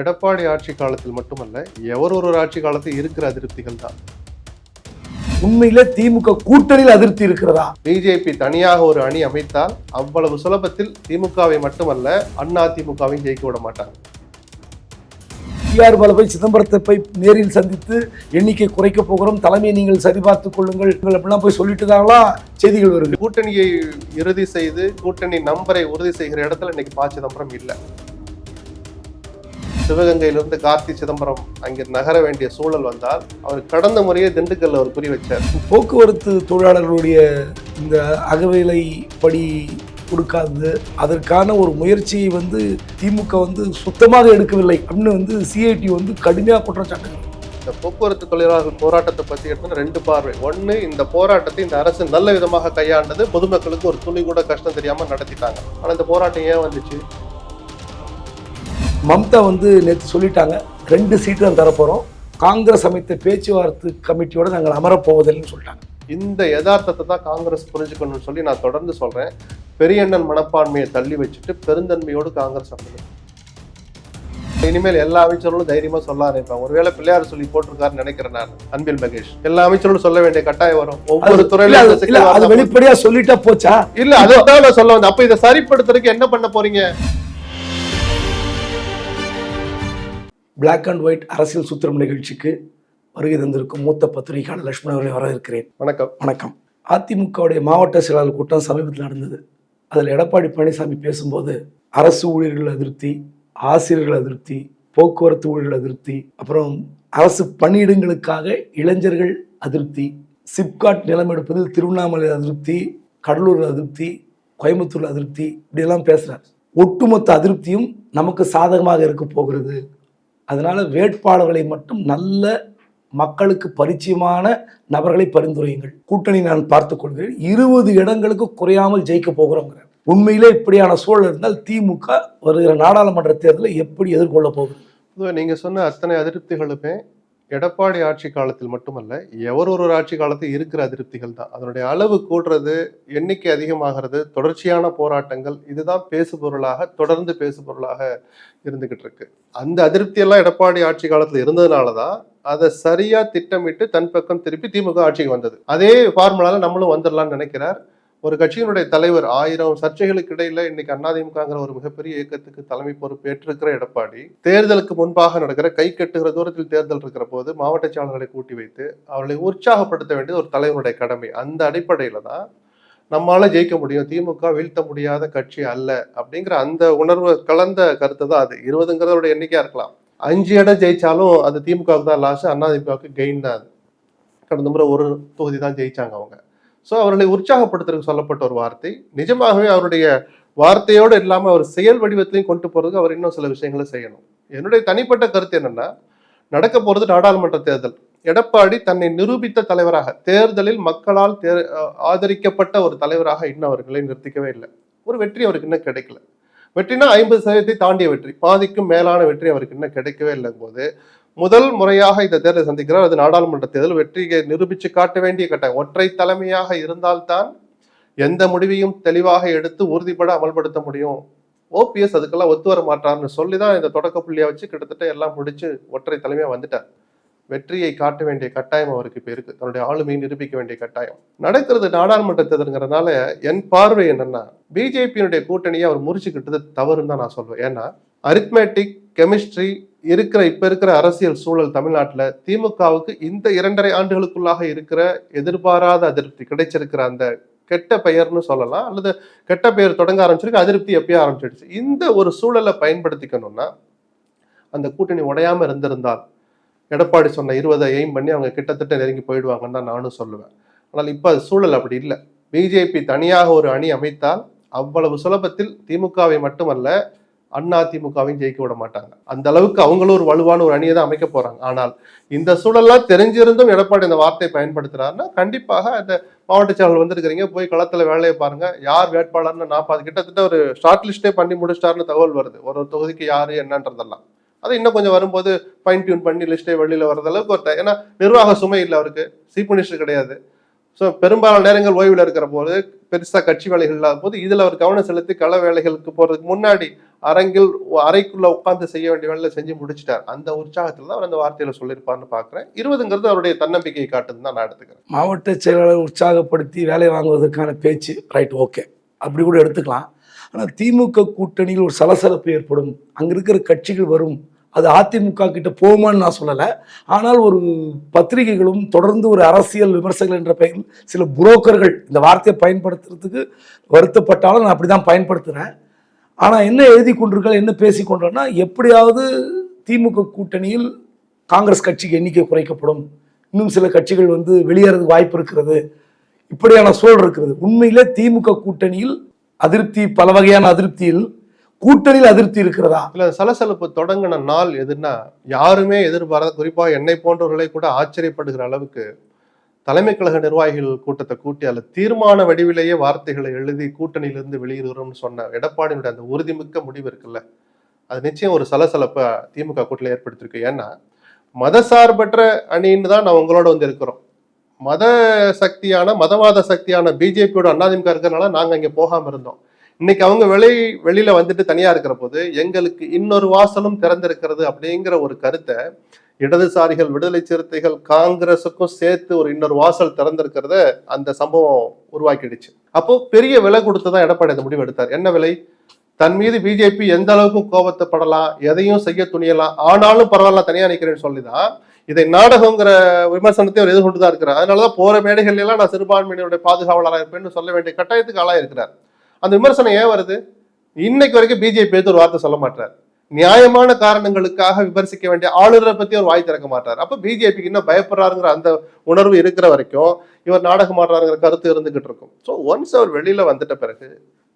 எடப்பாடி ஆட்சி காலத்தில் மட்டுமல்ல எவர் ஒரு ஆட்சி காலத்தில் இருக்கிற அதிருப்திகள் தான். உண்மையில திமுக கூட்டணியில் அதிருப்தி இருக்கிறதா? பிஜேபி தனியாக ஒரு அணி அமைத்தால் அவ்வளவு சுலபத்தில் திமுகவை மட்டுமல்ல அண்ணா திமுகவையும் ஜெயிக்க விட மாட்டாங்க. டிஆர் பால போய் சிதம்பரத்தை போய் நேரில் சந்தித்து எண்ணிக்கை குறைக்க போகிறோம். தலைமையை நீங்கள் சரிபார்த்துக் கொள்ளுங்கள். அப்படிலாம் போய் சொல்லிட்டு தாங்களா? செய்திகள் வருது. கூட்டணியை இறுதி செய்து கூட்டணி நம்பரை உறுதி செய்கிற இடத்துல இன்னைக்கு ப சிதம்பரம் இல்லை. சிவகங்கையிலிருந்து கார்த்தி சிதம்பரம் அங்கே நகர வேண்டிய சூழல் வந்தால் அவர் கடந்த முறையே திண்டுக்கல்ல ஒரு குறி வச்சார். போக்குவரத்து தொழிலாளர்களுடைய இந்த அகவிலை படி கொடுக்காது அதற்கான ஒரு முயற்சியை வந்து திமுக வந்து சுத்தமாக எடுக்கவில்லை அப்படின்னு வந்து சிஐடி வந்து கடுமையாக குற்றச்சாட்டு. இந்த போக்குவரத்து தொழிலாளர்கள் போராட்டத்தை பத்தி எடுத்தா ரெண்டு பார்வை. ஒண்ணு இந்த போராட்டத்தை இந்த அரசு நல்ல விதமாக கையாண்டது பொதுமக்களுக்கு ஒரு துளி கூட கஷ்டம் தெரியாம நடத்திட்டாங்க. ஆனா இந்த போராட்டம் ஏன் வந்துச்சு? மம்தா வந்து நேற்று சொல்லிட்டாங்க ரெண்டு சீட்டு தான் தரப்போகிறோம் காங்கிரஸ் அமைத்த பேச்சுவார்த்தை கமிட்டியோட நாங்கள் அமரப்போவதில்லைன்னு சொல்லிட்டாங்க. இந்த யதார்த்தத்தை தான் காங்கிரஸ் புரிஞ்சுக்கணும்னு சொல்லி நான் தொடர்ந்து சொல்றேன். பெரியண்ணன் மனப்பான்மையை தள்ளி வச்சுட்டு பெருந்தன்மையோடு காங்கிரஸ் அமையும் இனிமேல் எல்லா அமைச்சர்களும் தைரியமா சொல்ல ஆரம்பிப்பாங்க ஒருவேளை பிள்ளையார் சொல்லி போட்டிருக்காருன்னு நினைக்கிறேன் நான் அன்பில் மகேஷ். எல்லா அமைச்சர்களும் சொல்ல வேண்டிய கட்டாயம் வரும். ஒவ்வொரு துறையில வெளிப்படையா சொல்லிட்டா போச்சா? இல்ல அதான் நான் சொல்ல வந்தேன். அப்ப இதை சரிப்படுத்துறதுக்கு என்ன பண்ண போறீங்க? Black அண்ட் ஒயிட் அரசியல் சூத்திரம் நிகழ்ச்சிக்கு வருகை தந்திருக்கும் மூத்த பத்திரிகையாளர் லட்சுமணன் அவர்களை வரவேற்கிறேன். வணக்கம். வணக்கம். அதிமுகவுடைய மாவட்ட செயலாளர் கூட்டம் சமீபத்தில் நடந்தது. அதில் எடப்பாடி பழனிசாமி பேசும்போது அரசு ஊழியர்கள் அதிருப்தி ஆசிரியர்கள் அதிருப்தி போக்குவரத்து ஊழியர்கள் அதிருப்தி அப்புறம் அரசு பணியிடங்களுக்காக இளைஞர்கள் அதிருப்தி சிப்காட் நிலம் எடுப்பதில் திருவண்ணாமலை அதிருப்தி கடலூர் அதிருப்தி கோயம்புத்தூர் அதிருப்தி இப்படியெல்லாம் பேசுகிறார் ஒட்டுமொத்த அதிருப்தியும் நமக்கு சாதகமாக இருக்க போகிறது. அதனால் வேட்பாளர்களை மட்டும் நல்ல மக்களுக்கு பரிச்சயமான நபர்களை பரிந்துரையுங்கள். கூட்டணி நான் பார்த்துக்கொள்கிறேன் இருபது இடங்களுக்கு குறையாமல் ஜெயிக்க போகிறோங்கிற உண்மையிலே இப்படியான சூழல் இருந்தால் திமுக வருகிற நாடாளுமன்ற தேர்தலை எப்படி எதிர்கொள்ள போகுது? நீங்கள் சொன்ன அத்தனை அதிருப்திகளுமே எடப்பாடி ஆட்சி காலத்தில் மட்டுமல்ல எவர் ஒரு ஆட்சி காலத்தில் இருக்கிற அதிருப்திகள் தான். அதனுடைய அளவு கூடுறது எண்ணிக்கை அதிகமாகிறது தொடர்ச்சியான போராட்டங்கள் இதுதான் பேசுபொருளாக தொடர்ந்து பேசுபொருளாக இருந்துகிட்டு இருக்கு. அந்த அதிருப்தியெல்லாம் எடப்பாடி ஆட்சி காலத்தில் இருந்ததுனால தான் அதை சரியா திட்டமிட்டு தன் பக்கம் திருப்பி திமுக ஆட்சிக்கு வந்தது. அதே ஃபார்முலால நம்மளும் வந்துடலாம்னு நினைக்கிறார். ஒரு கட்சியினுடைய தலைவர் ஆயிரம் சர்ச்சைகளுக்கு இடையில இன்னைக்கு அண்ணாதிமுகங்கிற ஒரு மிகப்பெரிய இயக்கத்துக்கு தலைமை பொறுப்பு ஏற்றிருக்கிற எடப்பாடி தேர்தலுக்கு முன்பாக நடக்கிற கை கட்டுகிற தூரத்தில் தேர்தல் இருக்கிற போது மாவட்ட செயலாளர்களை கூட்டி வைத்து அவர்களை உற்சாகப்படுத்த வேண்டியது ஒரு தலைவனுடைய கடமை. அந்த அடிப்படையில தான் நம்மளால ஜெயிக்க முடியும். திமுக வீழ்த்த முடியாத கட்சி அல்ல அப்படிங்கிற அந்த உணர்வு கலந்த கருத்து தான் அது. இருபதுங்கிறதோட எண்ணிக்கையா இருக்கலாம். அஞ்சு இடம் ஜெயிச்சாலும் அது திமுகவுக்கு தான் லாஸ் அதிமுகவுக்கு கெயின் தான் அது. கடந்த முறை ஒரு தொகுதி தான் ஜெயிச்சாங்க அவங்க. ஸோ அவர்களை உற்சாகப்படுத்துறதுக்கு சொல்லப்பட்ட ஒரு வார்த்தை. நிஜமாகவே அவருடைய வார்த்தையோடு இல்லாமல் அவர் செயல் வடிவத்திலையும் கொண்டு போகிறதுக்கு அவர் இன்னும் சில விஷயங்களை செய்யணும். என்னுடைய தனிப்பட்ட கருத்து என்னென்னா நடக்க போகிறது நாடாளுமன்ற தேர்தல். எடப்பாடி தன்னை நிரூபித்த தலைவராக தேர்தலில் மக்களால் தே ஆதரிக்கப்பட்ட ஒரு தலைவராக இன்னும் அவர்களை நிறுத்திக்கவே இல்லை. ஒரு வெற்றி அவருக்கு இன்னும் கிடைக்கல. வெற்றினா ஐம்பது சதவீதத்தை தாண்டிய வெற்றி. பாதிக்கும் மேலான வெற்றி அவருக்கு இன்னும் கிடைக்கவே இல்லைங்கும் போது முதல் முறையாக இந்த தேர்தலை சந்திக்கிறார். அது நாடாளுமன்ற தேர்தல். வெற்றியை நிரூபித்து காட்ட வேண்டிய கட்டாயம். ஒற்றை தலைமையாக இருந்தால்தான் எந்த முடிவையும் தெளிவாக எடுத்து உறுதிப்பட அமல்படுத்த முடியும். ஓபிஎஸ் அதுக்கெல்லாம் ஒத்து வர மாட்டார்னு சொல்லி தான் இந்த தொடக்க புள்ளியை வச்சு கிட்டத்தட்ட எல்லாம் முடிச்சு ஒற்றை தலைமையாக வந்துட்டார். வெற்றியை காட்ட வேண்டிய கட்டாயம் அவருக்கு இப்போ இருக்கு. தன்னுடைய ஆளுமையை நிரூபிக்க வேண்டிய கட்டாயம். நடக்கிறது நாடாளுமன்ற தேர்தலுங்கிறதுனால என் பார்வை என்னன்னா பிஜேபியினுடைய கூட்டணியை அவர் முறிச்சுக்கிட்டது தவறுன்னு தான் நான் சொல்வேன். ஏன்னா அரித்மேட்டிக் கெமிஸ்ட்ரி இருக்கிற இப்ப இருக்கிற அரசியல் சூழல் தமிழ்நாட்டில் திமுகவுக்கு இந்த இரண்டரை ஆண்டுகளுக்குள்ளாக இருக்கிற எதிர்பாராத அதிருப்தி கிடைச்சிருக்கிற அந்த கெட்ட பெயர்னு சொல்லலாம் அல்லது கெட்ட பெயர் தொடங்க ஆரம்பிச்சிருக்கு அதிருப்தி எப்பயோ ஆரம்பிச்சிடுச்சு இந்த ஒரு சூழலை பயன்படுத்திக்கணும்னா அந்த கூட்டணி உடையாம இருந்திருந்தால் எடப்பாடி சொன்ன இருபதை எய்ம் பண்ணி அவங்க கிட்டத்தட்ட நெருங்கி போயிடுவாங்கன்னு தான் நானும் சொல்லுவேன். ஆனால் இப்போ அது சூழல் அப்படி இல்லை. பிஜேபி தனியாக ஒரு அணி அமைத்தால் அவ்வளவு சுலபத்தில் திமுகவை மட்டுமல்ல அண்ணா ஜெயிக்க விட மாட்டாங்க. அந்த அளவுக்கு அவங்களும் ஒரு வலுவான ஒரு அணியை தான் அமைக்க போறாங்க. ஆனால் இந்த சூழல்லாம் தெரிஞ்சிருந்தும் எடப்பாடி இந்த வார்த்தையை பயன்படுத்துறாருன்னா கண்டிப்பாக அந்த மாவட்ட செயலாளர் வந்திருக்கிறீங்க போய் களத்துல வேலையை பாருங்க. யார் வேட்பாளர்னு நான் கிட்டத்தட்ட ஒரு ஷார்ட் லிஸ்டே பண்ணி முடிச்சிட்டாருன்னு தகவல் வருது. ஒரு ஒரு தொகுதிக்கு யாரு என்னன்றதெல்லாம். அது இன்னும் கொஞ்சம் வரும்போது ஃபைன் டியூன் பண்ணி லிஸ்டே வெளியில வர்றது அளவுக்கு ஒரு ஏன்னா நிர்வாக சுமை இல்லை அவருக்கு. சீஃப் மினிஸ்டர் கிடையாது. ஸோ பெரும்பாலான நேரங்கள் ஓய்வில் இருக்கிற போது பெருசாக கட்சி வேலைகள் இல்லாத போது இதில் அவர் கவனம் செலுத்தி கள வேலைகளுக்கு போகிறதுக்கு முன்னாடி அரங்கில் அறைக்குள்ள உட்காந்து செய்ய வேண்டிய வேலை செஞ்சு முடிச்சிட்டார். அந்த உற்சாகத்தில் தான் அவர் அந்த வார்த்தையில சொல்லியிருப்பார்னு பாக்குறேன் இருபதுங்கிறது அவருடைய தன்னம்பிக்கையை காட்டுன்னு தான் நான் எடுத்துக்கிறேன். மாவட்ட செயலாளர் உற்சாகப்படுத்தி வேலை வாங்குவதற்கான பேச்சு ரைட் ஓகே அப்படி கூட எடுத்துக்கலாம். ஆனால் திமுக கூட்டணியில் ஒரு சலசலப்பு ஏற்படும். அங்கே இருக்கிற கட்சிகள் வரும். அது அதிமுக கிட்ட போமான்னு நான் சொல்லலை. ஆனால் ஒரு பத்திரிகைகளும் தொடர்ந்து ஒரு அரசியல் விமர்சகர்கள் என்ற பெயரில் சில புரோக்கர்கள் இந்த வார்த்தையை பயன்படுத்துறதுக்கு வருத்தப்பட்டாலும் நான் அப்படி தான் பயன்படுத்துகிறேன் ஆனால் என்ன எழுதி கொண்டிருக்க என்ன பேசி கொண்டோன்னா எப்படியாவது திமுக கூட்டணியில் காங்கிரஸ் கட்சிக்கு எண்ணிக்கை குறைக்கப்படும். இன்னும் சில கட்சிகள் வந்து வெளியேறதுக்கு வாய்ப்பு இருக்கிறது. இப்படியான சூழல் இருக்கிறது. உண்மையிலே திமுக கூட்டணியில் அதிருப்தி பல வகையான அதிருப்தியில் கூட்டணியில் அதிருப்தி இருக்கிறதா? இல்ல சலசலப்பு தொடங்கின நாள் எதுன்னா யாருமே எதிர்பாராத குறிப்பாக என்னை போன்றவர்களை கூட ஆச்சரியப்படுகிற அளவுக்கு தலைமை கழக நிர்வாகிகள் கூட்டத்தை கூட்டி அல்ல தீர்மான வடிவிலேயே வார்த்தைகளை எழுதி கூட்டணியிலிருந்து வெளியேறுகிறோம்னு சொன்ன எடப்பாடியினுடைய அந்த உறுதிமிக்க முடிவு இருக்குல்ல. அது நிச்சயம் ஒரு சலசலப்பை திமுக கூட்டில் ஏற்படுத்தியிருக்கு ஏன்னா மதசார்பற்ற அணின்னு தான் நான் உங்களோட வந்து இருக்கிறோம். மத சக்தியான மதவாத சக்தியான பிஜேபியோட அண்ணாதிமுக இருக்கிறனால நாங்கள் இங்கே போகாமல் இருந்தோம். இன்னைக்கு அவங்க வெளி வெளியில வந்துட்டு தனியா இருக்கிற போது எங்களுக்கு இன்னொரு வாசலும் திறந்திருக்கிறது அப்படிங்கிற ஒரு கருத்தை இடதுசாரிகள் விடுதலை சிறுத்தைகள் காங்கிரஸுக்கும் சேர்த்து ஒரு இன்னொரு வாசல் திறந்திருக்கிறத அந்த சம்பவம் உருவாக்கிடுச்சு. அப்போ பெரிய விலை கொடுத்து தான் எடப்பாடி அந்த முடிவு எடுத்தார் என்ன விலை? தன் மீது பிஜேபி எந்த அளவுக்கு கோபத்தப்படலாம் எதையும் செய்ய துணியலாம் ஆனாலும் பரவாயில்ல தனியா சொல்லி சொல்லிதான் இதை நாடகங்கிற விமர்சனத்தை அவர் எதிர்கொண்டு தான் இருக்கிறார். அதனாலதான் போற மேடைகள் எல்லாம் நான் சிறுபான்மையினருடைய பாதுகாவலராக இருப்பேன்னு சொல்ல வேண்டிய கட்டாயத்துக்கு ஆளா இருக்கிறார் அந்த விமர்சனம் ஏன் வருது? இன்னைக்கு வரைக்கும் பிஜேபி எடுத்து ஒரு வார்த்தை சொல்ல மாட்டார் நியாயமான காரணங்களுக்காக விமர்சிக்க வேண்டிய ஆளுநரை பத்தி அவர் வாய் திறக்க மாட்டார். அப்ப பிஜேபிக்கு இன்னும் பயப்படுறாருங்கிற அந்த உணர்வு இருக்கிற வரைக்கும் இவர் நாடகம் ஆடுறாருங்கிற கருத்து இருந்துகிட்டு இருக்கும். ஸோ ஒன்ஸ் அவர் வெளியில வந்துட்ட பிறகு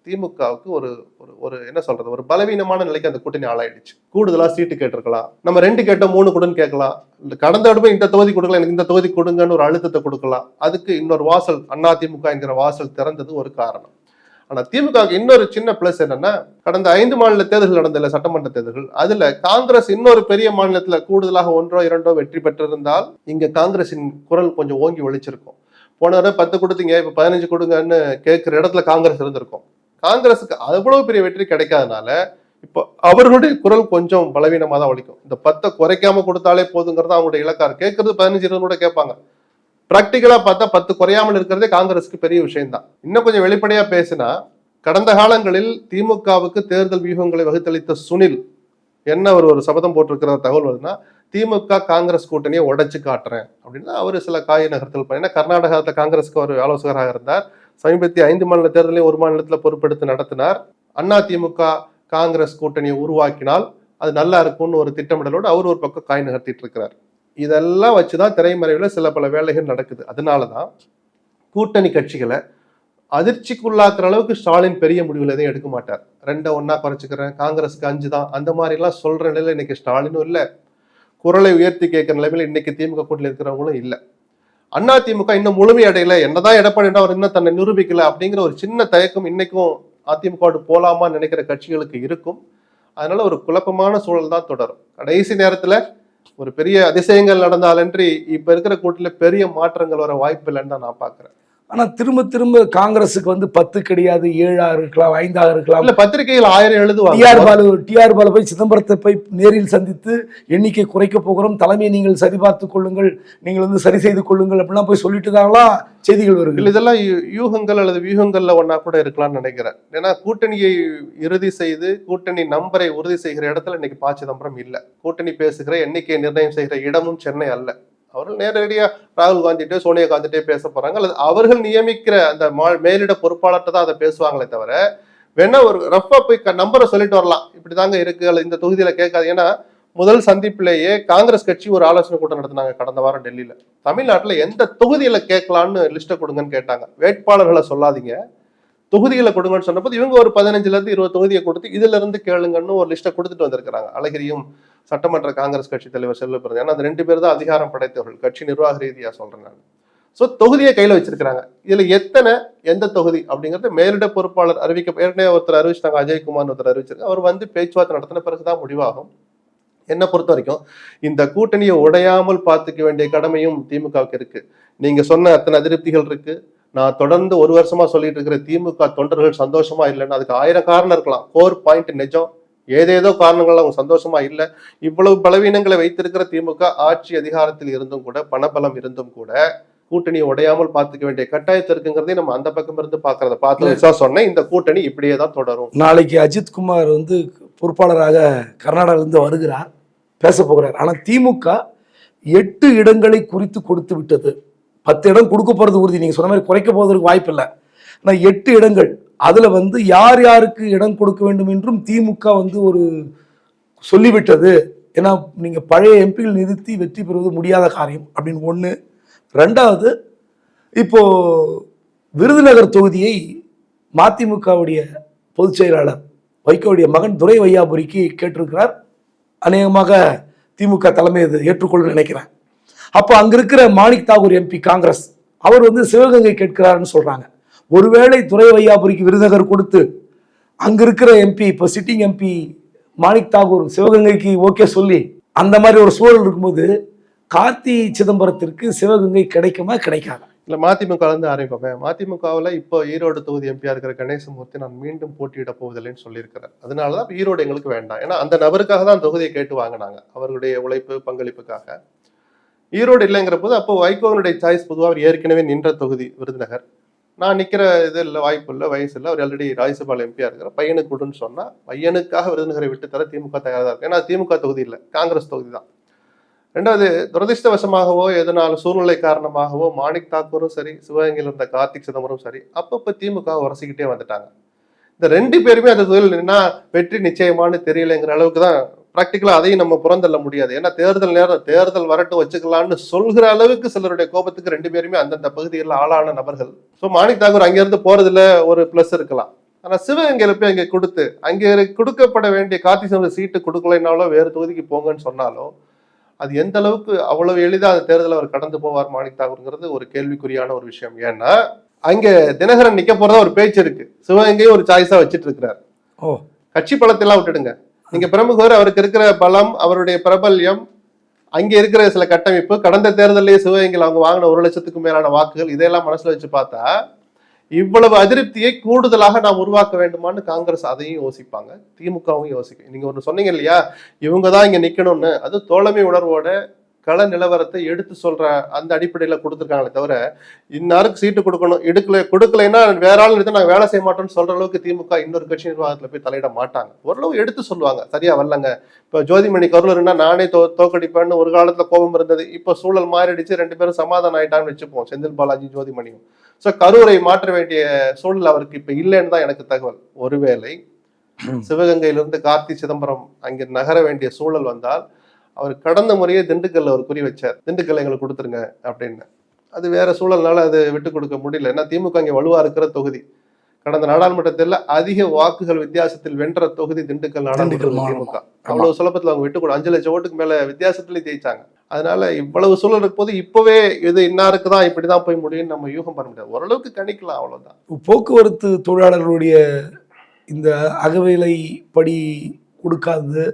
திமுகவுக்கு ஒரு ஒரு ஒரு என்ன சொல்றது? ஒரு பலவீனமான நிலைக்கு அந்த கூட்டணி ஆளாயிடுச்சு. கூடுதலா சீட்டு கேட்டிருக்கலாம். நம்ம ரெண்டு கேட்டோம் மூணு கொடுன்னு கேட்கலாம். கடந்த தடவை இந்த தொகுதி கொடுக்கலாம் எனக்கு இந்த தொகுதி கொடுங்கன்னு ஒரு அழுத்தத்தை கொடுக்கலாம். அதுக்கு இன்னொரு வாசல் அண்ணா திமுக என்கிற வாசல் திறந்தது ஒரு காரணம். ஆனா திமுகவுக்கு இன்னொரு சின்ன பிளஸ் என்னன்னா கடந்த ஐந்து மாநில தேர்தல்கள் நடந்த சட்டமன்ற தேர்தல்கள். அதுல காங்கிரஸ் இன்னொரு பெரிய மாநிலத்துல கூடுதலாக ஒன்றோ இரண்டோ வெற்றி பெற்றிருந்தால் இங்க காங்கிரசின் குரல் கொஞ்சம் ஓங்கி ஒழிச்சிருக்கும். போன தடவை பத்து கொடுத்தீங்க இப்ப பதினஞ்சு கொடுங்கன்னு கேட்கிற இடத்துல காங்கிரஸ் இருந்திருக்கும். காங்கிரஸுக்கு அவ்வளவு பெரிய வெற்றி கிடைக்காதனால இப்போ அவர்களுடைய குரல் கொஞ்சம் பலவீனமாக தான் ஒழிக்கும். இந்த பத்தை குறைக்காம கொடுத்தாலே போதுங்கிறது அவங்களுடைய இலக்கார் கேட்கறது பதினஞ்சு இருபது கூட கேட்பாங்க. பிராக்டிக்கலா பார்த்தா பத்து குறையாமல் இருக்கிறதே காங்கிரஸுக்கு பெரிய விஷயம்தான். இன்னும் கொஞ்சம் வெளிப்படையா பேசினா கடந்த காலங்களில் திமுகவுக்கு தேர்தல் வியூகங்களை வகுத்தளித்த சுனில் என்ன ஒரு ஒரு சபதம் போட்டிருக்கிற தகவல் வருதுன்னா திமுக காங்கிரஸ் கூட்டணியை உடைச்சு காட்டுறேன். அப்படின்னா அவர் சில காய் நகர்த்தல் பண்ணி கர்நாடகத்தில் காங்கிரஸுக்கு ஒரு ஆலோசகராக இருந்தார். சமீபத்திய ஐந்து மாநில தேர்தலையும் ஒரு மாநிலத்தில் பொறுப்பெடுத்து நடத்தினார். அண்ணா திமுக காங்கிரஸ் கூட்டணியை உருவாக்கினால் அது நல்லா இருக்கும்னு ஒரு திட்டமிடலோடு அவர் ஒரு பக்கம் காய் நகர்த்திட்டு இருக்கிறார். இதெல்லாம் வச்சு தான் திரைமறைவில் சில பல வேலைகள் நடக்குது. அதனால தான் கூட்டணி கட்சிகளை அதிர்ச்சிக்குள்ளாக்குற அளவுக்கு ஸ்டாலின் பெரிய முடிவில் எதையும் எடுக்க மாட்டார். ரெண்டை ஒன்றா குறைச்சிக்கிறேன் காங்கிரஸுக்கு அஞ்சு தான் அந்த மாதிரிலாம் சொல்கிற நிலையில் இன்றைக்கி ஸ்டாலினும் இல்லை. குரலை உயர்த்தி கேட்குற நிலைமையில் இன்றைக்கி திமுக கூட்டில் இருக்கிறவங்களும் இல்லை. அண்ணா திமுக இன்னும் முழுமையடையில என்னதான் எடப்பாடி அவர் இன்னும் தன்னை நிரூபிக்கல அப்படிங்கிற ஒரு சின்ன தயக்கம் இன்னைக்கும் அதிமுக போலாமான்னு நினைக்கிற கட்சிகளுக்கு இருக்கும். அதனால ஒரு குழப்பமான சூழல் தான் தொடரும். கடைசி நேரத்தில் ஒரு பெரிய அதிசயங்கள் நடந்தாலன்றி இப்ப இருக்கிற கூட்டில பெரிய மாற்றங்கள் வர வாய்ப்பு இல்லைன்னு தான் நான் பார்க்குறேன் ஆனா திரும்ப திரும்ப காங்கிரஸுக்கு வந்து பத்து கிடையாது ஏழாக இருக்கலாம் ஐந்தாக இருக்கலாம். இல்ல பத்திரிகைகள் ஆயிரம் டிஆர் எழுதுவாங்க பாலு டிஆர் பாலு போய் சிதம்பரத்தை போய் நேரில் சந்தித்து எண்ணிக்கை குறைக்க போகிறோம். தலைமையை நீங்கள் சரிபார்த்துக் கொள்ளுங்கள் நீங்கள் வந்து சரி செய்து கொள்ளுங்கள் அப்படிலாம் போய் சொல்லிட்டு தாங்களாம் செய்திகள் வருகிறது? இதெல்லாம் யூகங்கள் அல்லது வியூகங்கள்ல ஒண்ணா கூட இருக்கலாம்னு நினைக்கிறேன். ஏன்னா கூட்டணியை இறுதி செய்து கூட்டணி நம்பரை உறுதி செய்கிற இடத்துல இன்னைக்கு ப சிதம்பரம் இல்ல. கூட்டணி பேசுகிற எண்ணிக்கையை நிர்ணயம் செய்கிற இடமும் சென்னை அல்ல. அவர்கள் நேரடியாக ராகுல் காந்திட்டே சோனியா காந்திட்டே பேச போறாங்க. அல்லது அவர்கள் நியமிக்கிற அந்த மேலிட பொறுப்பாளர்கிட்ட தான் அதை பேசுவாங்களே தவிர வேணா ஒரு ரஃபா போய் நம்பரை சொல்லிட்டு வரலாம். இப்படி தாங்க இருக்கு. அல்லது இந்த தொகுதியில கேட்காது ஏன்னா முதல் சந்திப்பிலேயே காங்கிரஸ் கட்சி ஒரு ஆலோசனை கூட்டம் நடத்தினாங்க கடந்த வாரம் டெல்லியில. தமிழ்நாட்டில் எந்த தொகுதியில கேட்கலான்னு லிஸ்ட்டை கொடுங்கன்னு கேட்டாங்க. வேட்பாளர்களை சொல்லாதீங்க. தொகுதிகளை கொடுங்கன்னு சொன்னபோது இவங்க ஒரு பதினஞ்சுல இருந்து இருபது தொகுதியை கொடுத்து இதுல இருந்து கேளுங்கன்னு ஒரு லிஸ்ட்டை கொடுத்துட்டு வந்திருக்கிறாங்க. அழகிரியும் சட்டமன்ற காங்கிரஸ் கட்சி தலைவர் செல்வ பிறகு ஏன்னா அந்த ரெண்டு பேர் தான் அதிகாரம் படைத்தவர்கள் கட்சி நிர்வாக ரீதியாக சொல்கிறேன் நான் ஸோ தொகுதியை கையில் வச்சிருக்கிறாங்க. இதில் எத்தனை எந்த தொகுதி அப்படிங்கிறது மேலிட பொறுப்பாளர் அறிவிக்க ஏற்கனவே ஒருத்தர் அறிவிச்சிட்டாங்க அஜய்குமார் ஒருத்தர் அறிவிச்சிருக்காங்க. அவர் வந்து பேச்சுவார்த்தை நடத்தின பிறகு தான் முடிவாகும். என்னை பொறுத்த வரைக்கும் இந்த கூட்டணியை உடையாமல் பார்த்துக்க வேண்டிய கடமையும் திமுகவுக்கு இருக்கு. நீங்க சொன்ன அத்தனை அதிருப்திகள் இருக்கு. நான் தொடர்ந்து ஒரு வருஷமா சொல்லிட்டு இருக்கிற திமுக தொண்டர்கள் சந்தோஷமா இல்லைன்னா அதுக்கு ஆயிரம் காரணம் இருக்கலாம். கோர் பாயிண்ட் நிஜம். ஏதேதோ காரணங்கள் அவங்க சந்தோஷமா இல்ல. இவ்வளவு பலவீனங்களை வைத்திருக்கிற திமுக ஆட்சி அதிகாரத்தில் இருந்தும் கூட பணபலம் இருந்தும் கூட கூட்டணி உடையாமல் பார்த்துக்க வேண்டிய கட்டாயத்தில் இருக்குங்கிறதே நம்ம அந்த பக்கம் இருந்து பாக்குறத பார்த்து சொன்னேன். இந்த கூட்டணி இப்படியே தான் தொடரும். நாளைக்கு அஜித் குமார் வந்து பொறுப்பாளராக கர்நாடகாவிலிருந்து வருகிறார் பேச போகிறார். ஆனால் திமுக எட்டு இடங்களை குறித்து கொடுத்து விட்டது. பத்து இடம் கொடுக்க போகிறது உறுதி. நீங்கள் சொன்ன மாதிரி குறைக்க போவதற்கு வாய்ப்பு இல்லை ஆனால் எட்டு இடங்கள் அதில் வந்து யார் யாருக்கு இடம் கொடுக்க வேண்டும் என்றும் திமுக வந்து ஒரு சொல்லிவிட்டது. ஏன்னா நீங்கள் பழைய எம்பிகள் நிறுத்தி வெற்றி பெறுவது முடியாத காரியம் அப்படின்னு ஒன்று ரெண்டாவது இப்போது விருதுநகர் தொகுதியை மதிமுகவுடைய பொதுச் செயலாளர் வைகோவுடைய மகன் துரை வையாபுரிக்கு கேட்டிருக்கிறார். அநேகமாக திமுக தலைமை இது ஏற்றுக்கொள்ள நினைக்கிறேன். அப்போ அங்கே இருக்கிற மாணிக் தாகூர் எம்பி காங்கிரஸ் அவர் வந்து சிவகங்கை கேட்கிறாருன்னு சொல்கிறாங்க ஒருவேளை துறை வையாபுரிக்கு விருதுநகர் கொடுத்து அங்கே இருக்கிற எம்பி இப்போ சிட்டிங் எம்பி மாணிக் தாகூர் சிவகங்கைக்கு ஓகே சொல்லி அந்த மாதிரி ஒரு சூழல் இருக்கும்போது கார்த்தி சிதம்பரத்திற்கு சிவகங்கை கிடைக்குமா கிடைக்காதா? இல்லை மதிமுகலேருந்து ஆரம்பிப்போமே. மதிமுகவுல இப்போ ஈரோடு தொகுதி எம்பியாக இருக்கிற கணேசமூர்த்தி நான் மீண்டும் போட்டியிட போவதில்லைன்னு சொல்லியிருக்கிறேன் அதனால தான் ஈரோடு எங்களுக்கு வேண்டாம். ஏன்னா அந்த நபருக்காக தான் தொகுதியை கேட்டு வாங்கினாங்க. அவருடைய உழைப்பு பங்களிப்புக்காக. ஈரோடு இல்லைங்கிற போது அப்போ வைகோவனுடைய சாய்ஸ் பொதுவாக அவர் ஏற்கனவே நின்ற தொகுதி விருதுநகர். நான் நிற்கிற இது இல்லை வாய்ப்பு இல்லை வயசு இல்லை. அவர் ஆல்ரெடி ராஜ்யசபால எம்பியா இருக்கிற பையனுக்கு கொடுன்னு சொன்னால் பையனுக்காக விருதுநகரை விட்டு தர திமுக தயாராக இருக்கு. ஏன்னா திமுக தொகுதி இல்லை. காங்கிரஸ் தொகுதி தான். ரெண்டாவது துரதிருஷ்டவசமாகவோ எதனால சூழ்நிலை காரணமாகவோ மாணிக் தாக்கூரும் சரி சிவகங்கையில் இருந்த கார்த்திக் சிதம்பரம் சரி அப்பப்போ திமுக உரசிக்கிட்டே வந்துட்டாங்க. இந்த ரெண்டு பேருமே அந்த தொழில் நின்னா வெற்றி நிச்சயமானு தெரியலைங்கிற அளவுக்கு தான் ப்ராக்டிக்கலாக அதையும் நம்ம புறந்தள்ள முடியாது. ஏன்னா தேர்தல் நேரம் தேர்தல் வரட்டும் வச்சுக்கலாம்னு சொல்கிற அளவுக்கு சிலருடைய கோபத்துக்கு ரெண்டு பேருமே அந்தந்த பகுதிகளில் ஆளான நபர்கள். ஸோ மாணிக் தாக்கூர் அங்கேருந்து போறதுல ஒரு ப்ளஸ் இருக்கலாம். ஆனா சிவகங்கையில போய் அங்கே கொடுத்து அங்கே கொடுக்கப்பட வேண்டிய கார்த்திக் சிதம்பரம் சீட்டு கொடுக்கலைனாலோ வேறு தொகுதிக்கு போங்கன்னு சொன்னாலோ அது எந்த அளவுக்கு அவ்வளவு எளிதா அந்த தேர்தலை அவர் கடந்து போவார் மாணிக் தாக்கூர்ங்கிறது ஒரு கேள்விக்குறியான ஒரு விஷயம். ஏன்னா அங்க தினகரன் நிக்க போறதா ஒரு பேச்சு இருக்கு. சிவகங்கையும் ஒரு சாய்ஸா வச்சிட்டு இருக்கிறார். ஓ. கட்சி பலத்தெல்லாம் விட்டுடுங்க. நீங்க பிரமுகர் அவருக்கு இருக்கிற பலம் அவருடைய பிரபல்யம் அங்கே இருக்கிற சில கட்டமைப்பு கடந்த தேர்தலிலேயே சிவகங்கையில் அவங்க வாங்கின ஒரு லட்சத்துக்கு மேலான வாக்குகள் இதையெல்லாம் மனசுல வச்சு பார்த்தா இவ்வளவு அதிருப்தியை கூடுதலாக நாம் உருவாக்க வேண்டுமான்னு காங்கிரஸ் அதையும் யோசிப்பாங்க திமுகவும் யோசிக்கும். நீங்க ஒன்று சொன்னீங்க இல்லையா? இவங்க தான் இங்க நிக்கணும்னு அது தோழமை உணர்வோட கள நிலவரத்தை எடுத்து சொல்ற அந்த அடிப்படையில கொடுத்துருக்காங்களே தவிர இன்னாருக்கு சீட்டு கொடுக்கணும் எடுக்கல கொடுக்கலைன்னா வேற ஆள் எடுத்து நாங்கள் வேலை செய்ய மாட்டோம்னு சொல்ற அளவுக்கு திமுக இன்னொரு கட்சி நிர்வாகத்துல போய் தலையிட மாட்டாங்க. ஓரளவு எடுத்து சொல்லுவாங்க. சரியா வரலங்க. இப்போ ஜோதிமணி கருளர்னா நானே தோ தோக்கடிப்பேன்னு ஒரு காலத்துல கோபம் இருந்தது. இப்போ சூழல் மாறிடுச்சு. ரெண்டு பேரும் சமாதானம் ஆயிட்டான்னு வச்சுப்போம். செந்தில் பாலாஜி ஜோதிமணியும். ஸோ கரூரை மாற்ற வேண்டிய சூழல் அவருக்கு இப்போ இல்லைன்னு தான் எனக்கு தகவல். ஒருவேளை சிவகங்கையிலிருந்து கார்த்தி சிதம்பரம் அங்கே நகர வேண்டிய சூழல் வந்தால் அவர் கடந்த முறையே திண்டுக்கல்ல ஒரு குறி வச்சார். திண்டுக்கல் எங்களுக்கு கொடுத்துருங்க அப்படின்னு. அது வேற சூழல்னால அது விட்டு கொடுக்க முடியல. ஏன்னா திமுக இங்கே வலுவா இருக்கிற தொகுதி. கடந்த நாடாளுமன்ற தேர்தலில் அதிக வாக்குகள் வித்தியாசத்தில் வென்ற தொகுதி திண்டுக்கல் நாடாளுமன்ற திமுக. அவ்வளவு சுலபத்தில் அவங்க விட்டு கூட அஞ்சு லட்சம் ஓட்டுக்கு மேல வித்தியாசத்துல ஜெயிச்சாங்க. அதனால இவ்வளவு சூழல் இருக்கும்போது இப்பவே இது இன்னாருக்கு தான் இப்படிதான் போய் முடியும்னு நம்ம யூகம் பண்ண முடியாது. ஓரளவுக்கு கணிக்கலாம் அவ்வளவுதான். போக்குவரத்து தொழிலாளர்களுடைய இந்த அகவிலை படி கொடுக்காதது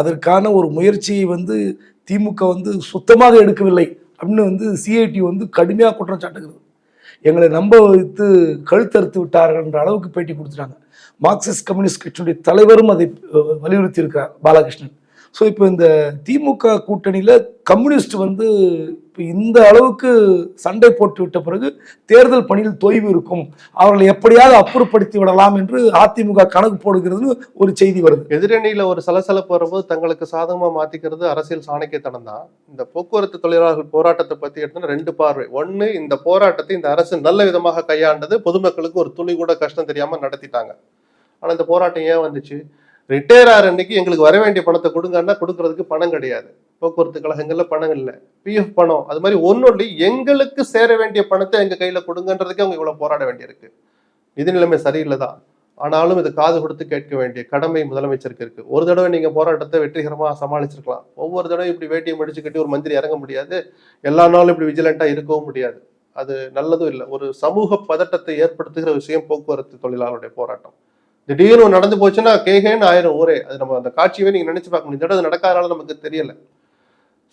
அதற்கான ஒரு முயற்சியை வந்து திமுக வந்து சுத்தமாக எடுக்கவில்லை அப்படின்னு வந்து சிஐடி வந்து கடுமையாக குற்றம் சாட்டுகிறது. எங்களை நம்ப வைத்து கழுத்தறுத்து விட்டார்கள் என்ற அளவுக்கு பேட்டி கொடுத்துட்டாங்க. மார்க்சிஸ்ட் கம்யூனிஸ்ட் கட்சியுடைய தலைவரும் அதை வலியுறுத்தி இருக்கிறார் பாலகிருஷ்ணன். ஸோ இப்போ இந்த திமுக கூட்டணியில் கம்யூனிஸ்ட் வந்து இப்போ இந்த அளவுக்கு சண்டை போட்டு விட்ட பிறகு தேர்தல் பணியில் தொய்வு இருக்கும். அவர்களை எப்படியாவது அப்புறப்படுத்தி விடலாம் என்று அதிமுக கணக்கு போடுகிறதுன்னு ஒரு செய்தி வருது. எதிரணியில் ஒரு சலசலப்பு வரும்போது தங்களுக்கு சாதகமாக மாற்றிக்கிறது அரசியல் சாணக்கியத்தனம் தான். இந்த போக்குவரத்து தொழிலாளர்கள் போராட்டத்தை பற்றி எடுத்தோம்னா ரெண்டு பார்வை. ஒன்று இந்த போராட்டத்தை இந்த அரசு நல்ல விதமாக கையாண்டது பொதுமக்களுக்கு ஒரு துளி கூட கஷ்டம் தெரியாமல் நடத்திட்டாங்க. ஆனால் இந்த போராட்டம் ஏன் வந்துச்சு? ரிட்டையர் ஆகிற அன்னைக்கு எங்களுக்கு வர வேண்டிய பணத்தை கொடுங்கன்னா கொடுக்கறதுக்கு பணம் கிடையாது. போக்குவரத்து கழகங்கள்ல பணம் இல்லை. பிஎஃப் பணம் அது மாதிரி ஒன்னொன்று எங்களுக்கு சேர வேண்டிய பணத்தை எங்க கையில கொடுங்கன்றதுக்கு அவங்க இவ்வளவு போராட வேண்டியிருக்கு. நிதி நிலைமை சரியில்லை தான் ஆனாலும் இது காது கொடுத்து கேட்க வேண்டிய கடமை முதலமைச்சருக்கு இருக்கு. ஒரு தடவை நீங்க போராட்டத்தை வெற்றிகரமாக சமாளிச்சிருக்கலாம். ஒவ்வொரு தடவை இப்படி வேட்டியை மடிச்சு கட்டி ஒரு மந்திரி இறங்க முடியாது. எல்லா நாளும் இப்படி விஜிலண்டா இருக்கவும் முடியாது. அது நல்லதும் இல்லை. ஒரு சமூக பதட்டத்தை ஏற்படுத்துகிற விஷயம் போக்குவரத்து தொழிலாளருடைய போராட்டம். திடீர்னு நடந்து போச்சுன்னா கேகேன்னு ஆயிரும் ஊரே. அது நம்ம அந்த காட்சியவே நீங்க நினைச்சு பார்க்க முடியும் இந்த தடவை நடக்காதனால நமக்கு தெரியல.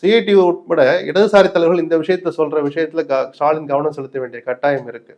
சிஐடி உட்பட இடதுசாரி தலைவர்கள் இந்த விஷயத்த சொல்ற விஷயத்துல க- ஸ்டாலின் கவனம் செலுத்த வேண்டிய கட்டாயம் இருக்கு.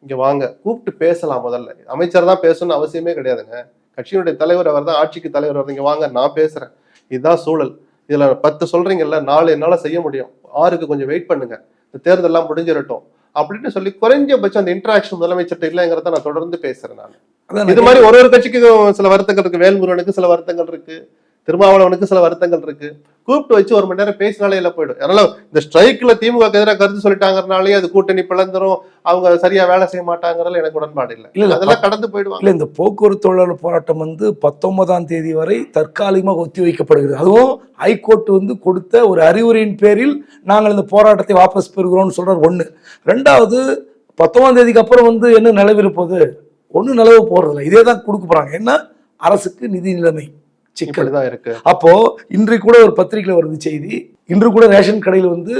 இங்க வாங்க கூப்பிட்டு பேசலாம் முதல்ல. அமைச்சர் தான் பேசணும்னு அவசியமே கிடையாதுங்க. கட்சியினுடைய தலைவர் அவர் தான் ஆட்சிக்கு தலைவர் அவர் இங்க வாங்க நான் பேசுறேன். இதுதான் சூழல். இதுல பத்து சொல்றீங்கல்ல நாலு என்னால செய்ய முடியும். ஆறுக்கு கொஞ்சம் வெயிட் பண்ணுங்க. இந்த தேர்தல்லாம் முடிஞ்சிடட்டும் அப்படின்னு சொல்லி குறைஞ்சபட்சம் அந்த இன்டராக்ஷன் முதலமைச்சர்கிட்ட இல்லைங்கிறத நான் தொடர்ந்து பேசுறேன் நான். இது மாதிரி ஒரு ஒரு கட்சிக்கும் சில வருத்தங்கள் இருக்கு. வேல்முருகனுக்கு சில வருத்தங்கள் இருக்கு. திருமாவளவனுக்கு சில வருத்தங்கள் இருக்கு. கூப்பிட்டு வச்சு ஒரு மணி நேரம் பேசினாலே எல்லாம் போயிடும். அதனால இந்த ஸ்ட்ரைக்ல திமுக எதிராக கருத்து சொல்லிட்டாங்கறனாலே அது கூட்டணி பிளந்துரும். அவங்க சரியா வேலை செய்ய மாட்டாங்கறதுல எனக்கு உடன்பாடு இல்ல, இல்லை இல்ல, அதெல்லாம் கடந்து போயிடுவாங்க. இல்ல இந்த போக்குவரத்து தொழிலாளர் போராட்டம் வந்து பத்தொன்பதாம் தேதி வரை தற்காலிகமாக ஒத்தி வைக்கப்படுகிறது. அதுவும் ஹைகோர்ட் வந்து கொடுத்த ஒரு அறிவுரையின் பேரில் நாங்கள் இந்த போராட்டத்தை வாபஸ் பெறுகிறோம்னு சொல்றார் ஒண்ணு. ரெண்டாவது பத்தொன்பதாம் தேதிக்கு அப்புறம் வந்து என்ன நிலவிரு போகுது ஒன்றும் நிலவு போறதில்ல. இதே தான் கொடுக்க போறாங்க. என்ன அரசுக்கு நிதி நிலைமை. சிக்கல். இப்படிதான் இருக்கு. அப்போ இன்றைக்கு கூட ஒரு பத்திரிகையில் வருது செய்தி. இன்று கூட ரேஷன் கடையில் வந்து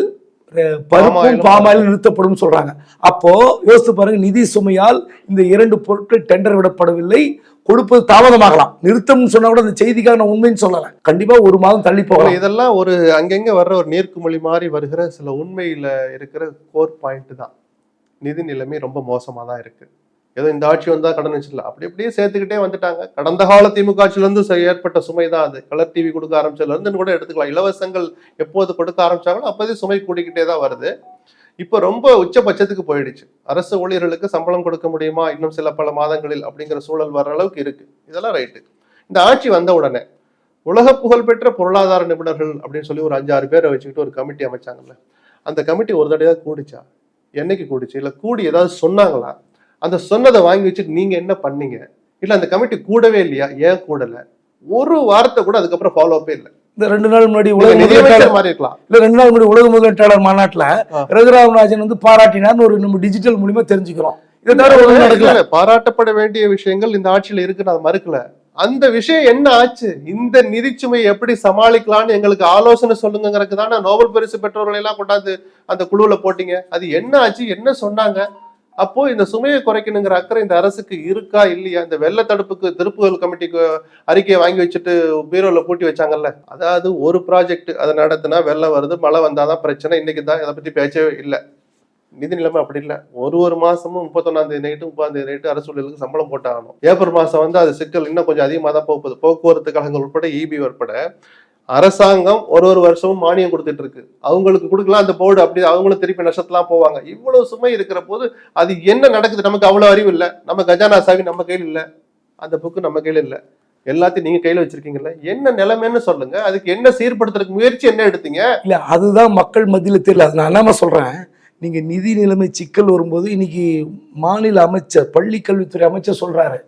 பருப்பும் பாமாயிலும் நிறுத்தப்படும் சொல்றாங்க. அப்போ யோசித்து பாருங்க நிதி சுமையால் இந்த இரண்டு பொருட்கள் டெண்டர் விடப்படவில்லை. கொடுப்பது தாமதமாகலாம். நிறுத்தம்னு சொன்னா கூட அந்த செய்திக்காக நான் உண்மைன்னு சொல்லல. கண்டிப்பா ஒரு மாதம் தள்ளி போகலாம். இதெல்லாம் ஒரு அங்கங்க வர்ற ஒரு நீர்க்குமொழி மாதிரி வருகிற சில உண்மையில இருக்கிற கோர் பாயிண்ட் தான். நிதி நிலைமை ரொம்ப மோசமா தான் இருக்கு. ஏதோ இந்த ஆட்சி வந்தால் கடன் வச்சிடலாம். அப்படி அப்படியே சேர்த்துக்கிட்டே வந்துட்டாங்க. கடந்த கால திமுக ஆட்சியிலேருந்து ஏற்பட்ட சுமை தான் அது. கலர் டிவி கொடுக்க ஆரம்பிச்சதுலேருந்து கூட எடுத்துக்கலாம். இலவசங்கள் எப்போது கொடுக்க ஆரம்பிச்சாங்களோ அப்போதே சுமை கூடிக்கிட்டே தான் வருது. இப்போ ரொம்ப உச்சபட்சத்துக்கு போயிடுச்சு. அரசு ஊழியர்களுக்கு சம்பளம் கொடுக்க முடியுமா? இன்னும் சில பல மாதங்களில் அப்படிங்கிற சூழல் வர அளவுக்கு இருக்கு. இதெல்லாம் ரைட்டு. இந்த ஆட்சி வந்த உடனே உலக புகழ்பெற்ற பொருளாதார நிபுணர்கள் அப்படின்னு சொல்லி ஒரு அஞ்சாறு பேரை வச்சுக்கிட்டு ஒரு கமிட்டி அமைச்சாங்கல்ல. அந்த கமிட்டி ஒரு தடவை கூடிச்சா? என்னைக்கு கூடிச்சு? இல்லை கூடி ஏதாவது சொன்னாங்களா? அந்த சொன்னதை வாங்கி வச்சுட்டு நீங்க என்ன பண்ணீங்க? இல்ல அந்த கமிட்டி கூடவே இல்லையா? ஏன் கூடல? ஒரு வார்த்தை கூட அதுக்கப்புறம் ஃபாலோ அப்பே இல்லை. இந்த ரெண்டு நாள் முன்னாடி உலக முதலீட்டாளர் இல்ல ரெண்டு நாள் முன்னாடி உலக முதலீட்டாளர் மாநாட்டுல. ரகுராமராஜன் வந்து பாராட்டினார்னு ஒரு நம்ம டிஜிட்டல் மூலியமா தெரிஞ்சுக்கிறோம். இதை தவிர நடக்கல. பாராட்டப்பட வேண்டிய விஷயங்கள் இந்த ஆட்சியில இருக்குன்னு அதை மறுக்கல. அந்த விஷயம் என்ன ஆச்சு? இந்த நிதிச்சுமையை எப்படி சமாளிக்கலாம்னு எங்களுக்கு ஆலோசனை சொல்லுங்கிறதுக்கு தானே நோபல் பரிசு பெற்றவர்களை எல்லாம் கொண்டாந்து அந்த குழுவுல போட்டீங்க. அது என்ன ஆச்சு? என்ன சொன்னாங்க? அப்போ இந்த சுமையை குறைக்கணுங்கிற அக்கறை இந்த அரசுக்கு இருக்கா இல்லையா? இந்த வெள்ள தடுப்புக்கு திருப்புதல் கமிட்டிக்கு அறிக்கையை வாங்கி வச்சுட்டு பீரோல பூட்டி வச்சாங்கல்ல. அதாவது ஒரு ப்ராஜெக்ட் அதை நடத்தினா வெள்ளம் வருது மழை வந்தாதான் பிரச்சனை. இன்னைக்கு தான் இதை பத்தி பேச்சவே இல்லை. நிதி நிலைமை அப்படி இல்லை. ஒரு ஒரு மாசமும் முப்பத்தொன்னாம் தேதி நைட்டு முப்பதாம் தேதி நைட்டு அரசு ஊழியர்களுக்கு சம்பளம் போட்டாகணும். ஏப்ரல் மாசம் வந்து அது சிக்கல் இன்னும் கொஞ்சம் அதிகமாக தான் போகுது. போக்குவரத்து கழகங்கள் உட்பட இபி உட்பட அரசாங்கம் ஒரு ஒரு வருஷமும் மானியம் கொடுத்துட்டு இருக்கு. அவங்களுக்கு கொடுக்கலாம் அந்த போர்டு அப்படி அவங்களும் திருப்பி நஷ்டத்தெல்லாம் போவாங்க. இவ்வளவு சுமை இருக்கிற போது அது என்ன நடக்குது? நமக்கு அவ்வளவு அறிவு இல்லை. நம்ம கஜானா சாவி நம்ம கையில் இல்லை. அந்த புக்கு நம்ம கையில் இல்லை. எல்லாத்தையும் நீங்க கையில வச்சிருக்கீங்கல்ல. என்ன நிலைமைன்னு சொல்லுங்க. அதுக்கு என்ன சீர்படுத்துறதுக்கு முயற்சி என்ன எடுத்தீங்க? இல்ல அதுதான் மக்கள் மத்தியில் தெரியல. அது நான் என்னமா சொல்றேன்? நீங்க நிதி நிலைமை சிக்கல் வரும்போது இன்னைக்கு மாநில அமைச்சர் பள்ளி கல்வித்துறை அமைச்சர் சொல்றாரு.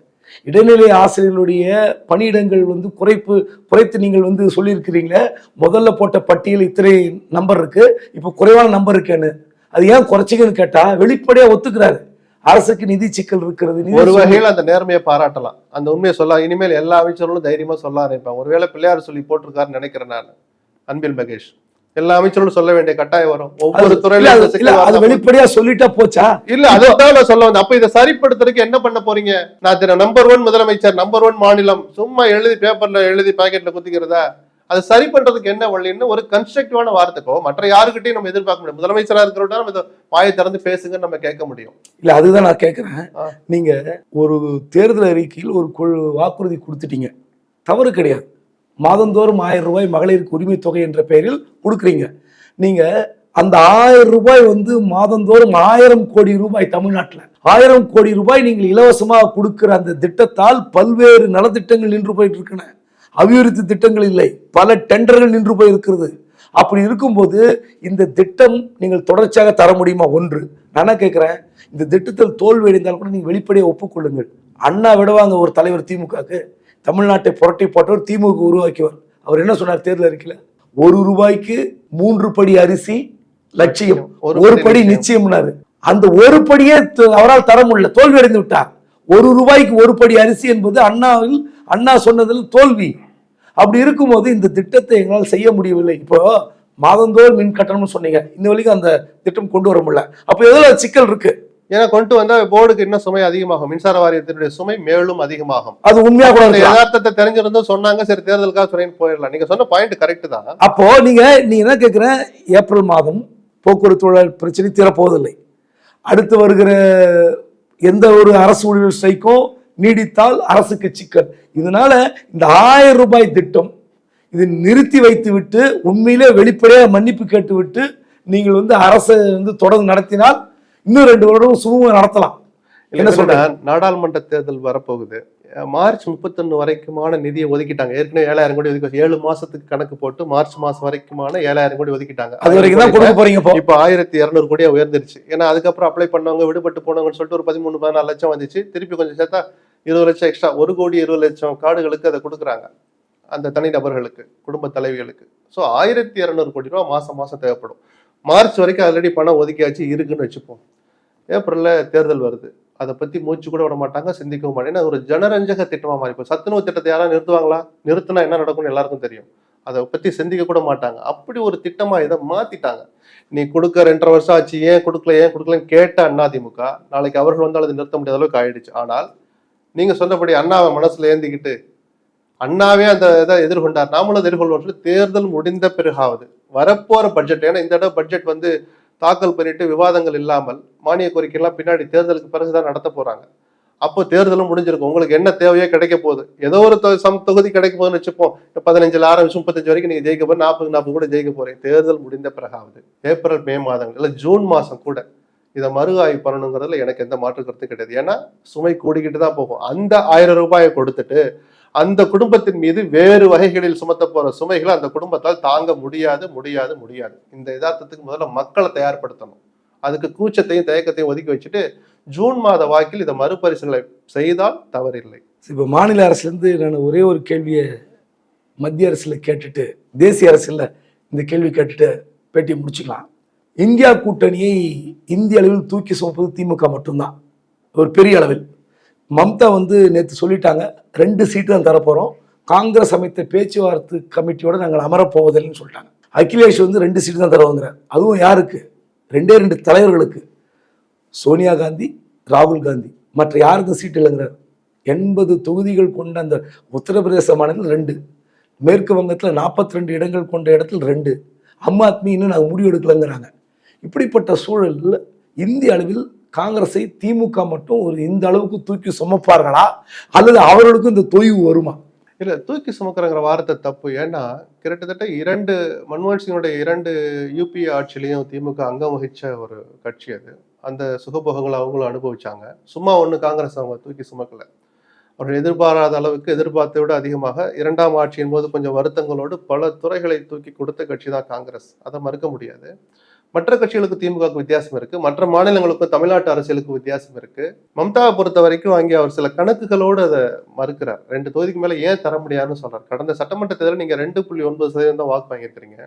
இடைநிலை ஆசிரியர்களுடைய பணியிடங்கள் வந்து குறைப்பு குறைத்து நீங்கள் வந்து சொல்லியிருக்கிறீங்களே முதல்ல போட்ட பட்டியல் இத்தனை நம்பர் இருக்கு. இப்போ குறைவான நம்பர் இருக்கேன்னு அது ஏன் குறைச்சிங்கன்னு கேட்டா வெளிப்படையா ஒத்துக்கிறாரு. அரசுக்கு நிதி சிக்கல் இருக்கிறது ஒரு வகையில் அந்த நேர்மையை பாராட்டலாம். அந்த உண்மையை சொல்ல இனிமேல் எல்லா அமைச்சர்களும் தைரியமா சொல்ல ஆரம்பிப்பாங்க ஒருவேளை பிள்ளையார் சொல்லி போட்டிருக்காருன்னு நினைக்கிறேன் நான். அன்பில் மகேஷ். எல்லா அமைச்சர்களும் சொல்ல வேண்டிய கட்டாயம் வரும். ஒவ்வொரு துறையில அது-. வெளிப்படையா சொல்லிட்டா போச்சா? இல்ல அதான் நான் சொல்ல வந்தேன். அப்ப இதை சரிப்படுத்துறதுக்கு என்ன பண்ண போறீங்க? நான் நம்பர் ஒன் முதலமைச்சர் நம்பர் ஒன் மாநிலம். சும்மா எழுதி பேப்பர்ல எழுதி பாக்கெட்ல குத்திக்கிறதா? அதை சரி பண்றதுக்கு என்ன வழின்னு ஒரு கன்ஸ்ட்ரக்டிவான வார்த்தைக்கோ மற்ற யாருக்கிட்டையும் நம்ம எதிர்பார்க்க முடியும் முதலமைச்சரா இருக்கிறவங்க நம்ம வாயை திறந்து பேசுங்கன்னு நம்ம கேட்க முடியும். இல்ல அதுதான் நான் கேட்குறேன். நீங்க ஒரு தேர்தல் அறிக்கையில் ஒரு வாக்குறுதி கொடுத்துட்டீங்க. தவறு கிடையாது. மாதந்தோறும் ஆயிரம் ரூபாய் மகளிருக்கு உரிமை தொகை என்ற பெயரில் கொடுக்குறீங்க. நீங்கள் அந்த ஆயிரம் ரூபாய் வந்து மாதந்தோறும் ஆயிரம் கோடி ரூபாய் தமிழ்நாட்டில். ஆயிரம் கோடி ரூபாய் நீங்கள் இலவசமாக கொடுக்குற அந்த திட்டத்தால் பல்வேறு நலத்திட்டங்கள் நின்று போயிட்டு அபிவிருத்தி திட்டங்கள் இல்லை. பல டெண்டர்கள் நின்று போயிருக்கிறது. அப்படி இருக்கும்போது இந்த திட்டம் நீங்கள் தொடர்ச்சியாக தர முடியுமா? ஒன்று. நான் கேட்குறேன் இந்த திட்டத்தில் தோல்வி அடைந்தால் கூட நீங்கள் வெளிப்படையாக ஒப்புக்கொள்ளுங்கள். அண்ணா விடுவாங்க ஒரு தலைவர் திமுகக்கு. தமிழ்நாட்டை புரட்டி போட்டவர் திமுக உருவாக்கியவர். அவர் என்ன சொன்னார் தேர்தல் அறிக்கையில்? ஒரு ரூபாய்க்கு மூன்று படி அரிசி லட்சியம். ஒரு படி படி நிச்சயம். நிச்சயம்னாரு. அந்த ஒரு படியே அவரால் தர முடியல. தோல்வி அடைந்து விட்டார். ஒரு ரூபாய்க்கு ஒரு படி அரிசி என்பது அண்ணாவில் அண்ணா சொன்னதில் தோல்வி. அப்படி இருக்கும்போது இந்த திட்டத்தை எங்களால் செய்ய முடியவில்லை. இப்போ மாதந்தோறும் மின் கட்டணம்னு சொன்னீங்க. இந்த வரைக்கும் அந்த திட்டம் கொண்டு வர முடியல. அப்போ எதில் சிக்கல் இருக்கு? ஏன்னா கொண்டு வந்தா போர்டுக்கு இன்னும் சுமை அதிகமாகும். மின்சார வாரியத்தினுடைய சுமை மேலும் அதிகமாகும். அது உண்மையா கூட யதார்த்தத்தை தெரிஞ்சிருந்தும் சொன்னாங்க சரி தேர்தலுக்காக சொல்லின்னு போயிடலாம். நீங்க சொன்ன பாயிண்ட் கரெக்ட் தான். அப்போ நீங்க நீங்க என்ன கேட்குற ஏப்ரல் மாதம் போக்குவரத்து பிரச்சனை தீரப்போவதில்லை. அடுத்து வருகிற எந்த ஒரு அரசு ஊழியர் ஸ்ட்ரைக்கும் நீடித்தால் அரசுக்கு சிக்கல் இதனால இந்த ஆயிரம் ரூபாய் திட்டம் இது நிறுத்தி வைத்து விட்டு உண்மையிலே வெளிப்படையாக மன்னிப்பு கேட்டு விட்டு நீங்கள் வந்து அரசை வந்து தொடர்ந்து நடத்தினால் இன்னும் ரெண்டு வருடம் சுமூகம் நடத்தலாம். என்ன சொல்றேன் நாடாளுமன்ற தேர்தல் வரப்போகுது. மார்ச் முப்பத்தொன்னு வரைக்குமான நிதியை ஒதுக்கிட்டாங்க. ஏற்கனவே ஏழாயிரம் கோடி ஒதுக்கி ஏழு மாசத்துக்கு கணக்கு போட்டு மார்ச் மாசம் வரைக்குமான ஏழாயிரம் கோடி ஒதுக்கிட்டாங்க. அது வரைக்கும் தான் கொடுக்க போறீங்க இப்போ. ஆயிரத்தி இரநூறு கோடியா உயர்ந்துருச்சு. ஏன்னா அதுக்கப்புறம் அப்ளை பண்ணவங்க விடுபட்டு போனவங்கன்னு சொல்லிட்டு ஒரு பதிமூணு பதினாலு லட்சம் வந்துச்சு. திருப்பி கொஞ்சம் சேர்த்தா இருபது லட்சம் எக்ஸ்ட்ரா ஒரு கோடி இருபது லட்சம் கார்டுகளுக்கு அதை கொடுக்குறாங்க. அந்த தனிநபர்களுக்கு குடும்ப தலைவிகளுக்கு. ஸோ ஆயிரத்தி இரநூறு கோடி ரூபா மாசம் மாசம் தேவைப்படும். மார்ச் வரைக்கும் ஆல்ரெடி பணம் ஒதுக்கியாச்சு இருக்குன்னு வச்சுப்போம். ஏப்ரலில் தேர்தல் வருது. அதை பற்றி மூச்சு கூட விட மாட்டாங்க சிந்திக்கவும் மாட்டேன் ஒரு ஜனரஞ்சக திட்டமாக மாறி சத்துணவு திட்டத்தை யாராவது நிறுத்துவாங்களா? நிறுத்தினா என்ன நடக்கும்னு எல்லாருக்கும் தெரியும். அதை பற்றி சிந்திக்க கூட மாட்டாங்க. அப்படி ஒரு திட்டமாக இதை மாற்றிட்டாங்க நீ கொடுக்க ரெண்டரை வருஷம் ஆச்சு ஏன் கொடுக்கல ஏன் கொடுக்கலன்னு கேட்ட அதிமுக நாளைக்கு அவர்கள் வந்தால் அதை நிறுத்த முடியாத அளவுக்கு ஆயிடுச்சு. ஆனால் நீங்கள் சொன்னபடி அண்ணாவை மனசில் ஏந்திக்கிட்டு அண்ணாவே அந்த இதை எதிர்கொண்டார். நாமளும் எதிர்கொள்வோம். தேர்தல் முடிந்த பிறகாவது வரப்போற பட்ஜெட் ஏன்னா இந்த தடவை பட்ஜெட் வந்து தாக்கல் பண்ணிட்டு விவாதங்கள் இல்லாமல் மானிய கோரிக்கைலாம் பின்னாடி தேர்தலுக்கு பிறகுதான் நடத்த போறாங்க. அப்போ தேர்தலும் முடிஞ்சிருக்கும். உங்களுக்கு என்ன தேவையோ கிடைக்க போகுது. ஏதோ ஒரு சம் தொகுதி கிடைக்க போகுதுன்னு வச்சுப்போம். பதினஞ்சுல ஆரம்பிச்சு முப்பத்தஞ்சு வரைக்கும் நீங்க ஜெயிக்க போற நாற்பது நாற்பது கூட ஜெயிக்க போறீங்க. தேர்தல் முடிந்த பிறகாவது ஏப்ரல் மே மாதங்கள் இல்ல ஜூன் மாசம் கூட இதை மறு ஆய்வு பண்ணணுங்கிறதுல எனக்கு எந்த மாற்று கருத்து கிடையாது. ஏன்னா சுமை கூடிக்கிட்டு தான் போகும். அந்த ஆயிரம் ரூபாயை கொடுத்துட்டு அந்த குடும்பத்தின் மீது வேறு வகைகளில் சுமத்த போற சுமைகளை அந்த குடும்பத்தால் தாங்க முடியாது முடியாது முடியாது. இந்த யதார்த்தத்துக்கு முதல்ல மக்களை தயார்படுத்தணும். அதுக்கு கூச்சத்தையும் தயக்கத்தையும் ஒதுக்கி வச்சுட்டு ஜூன் மாத வாக்கில் இதை மறுபரிசீலனை செய்தால் தவறில்லை. இப்போ மாநில அரசுலேருந்து நான் ஒரே ஒரு கேள்வியை மத்திய அரசில் கேட்டுட்டு தேசிய அரசில் இந்த கேள்வி கேட்டுட்டு பேட்டியை முடிச்சுக்கலாம். இந்தியா கூட்டணியை இந்திய அளவில் தூக்கி சுமப்பது திமுக மட்டும்தான். ஒரு பெரிய அளவில். மம்தா வந்து நேற்று சொல்லிட்டாங்க ரெண்டு சீட்டு தான் தரப்போகிறோம் காங்கிரஸ் அமைத்த பேச்சுவார்த்தை கமிட்டியோட நாங்கள் அமரப்போவதில்லைன்னு சொல்லிட்டாங்க. அகிலேஷ் வந்து ரெண்டு சீட்டு தான் தருவாங்கிறார். அதுவும் யாருக்கு? ரெண்டே ரெண்டு தலைவர்களுக்கு. சோனியா காந்தி ராகுல் காந்தி. மற்ற யாருக்கும் சீட்டு இல்லைங்கிறார். எண்பது தொகுதிகள் கொண்ட அந்த உத்தரப்பிரதேச மாநிலம் ரெண்டு. மேற்கு வங்கத்தில் நாற்பத்தி ரெண்டு இடங்கள் கொண்ட இடத்துல ரெண்டு. அம்மா ஆத்மி இன்னும் நாங்கள் முடிவு எடுக்கலைங்கிறாங்க. இப்படிப்பட்ட சூழலில் இந்திய அளவில் காங்கிரஸை திமுக மட்டும் ஒரு இந்த அளவுக்கு தூக்கி சுமப்பார்களா? அல்லது அவர்களுக்கும் இந்த தொய்வு வருமா? இல்லை தூக்கி சுமக்கிறங்கிற வார்த்தை தப்பு. ஏன்னா கிட்டத்தட்ட இரண்டு மன்மோகன் சிங்கோட இரண்டு யூபிஏ ஆட்சியிலையும் திமுக அங்கம் வகிச்ச ஒரு கட்சி அது. அந்த சுகபோகங்களை அவங்களும் அனுபவிச்சாங்க. சும்மா ஒன்று காங்கிரஸ் அவங்க தூக்கி சுமக்கல. அவர்கள் எதிர்பாராத அளவுக்கு எதிர்பார்த்தை விட அதிகமாக இரண்டாம் ஆட்சியின் போது கொஞ்சம் வருத்தங்களோடு பல துறைகளை தூக்கி கொடுத்த கட்சி தான் காங்கிரஸ். அதை மறுக்க முடியாது. மற்ற கட்சிகளுக்கு திமுகவுக்கு வித்தியாசம் இருக்கு. மற்ற மாநிலங்களுக்கும் தமிழ்நாட்டு அரசியலுக்கு வித்தியாசம் இருக்கு. மம்தாவை பொறுத்த வரைக்கும் அங்கே அவர் சில கணக்குகளோடு அதை மறுக்கிறார். ரெண்டு தொகுதிக்கு மேலே ஏன் தர முடியாதுன்னு சொல்றார். கடந்த சட்டமன்ற தேர்தலில் நீங்க ரெண்டு புள்ளி ஒன்பது சதவீதம் தான் வாக்கு வாங்கியிருக்கிறீங்க.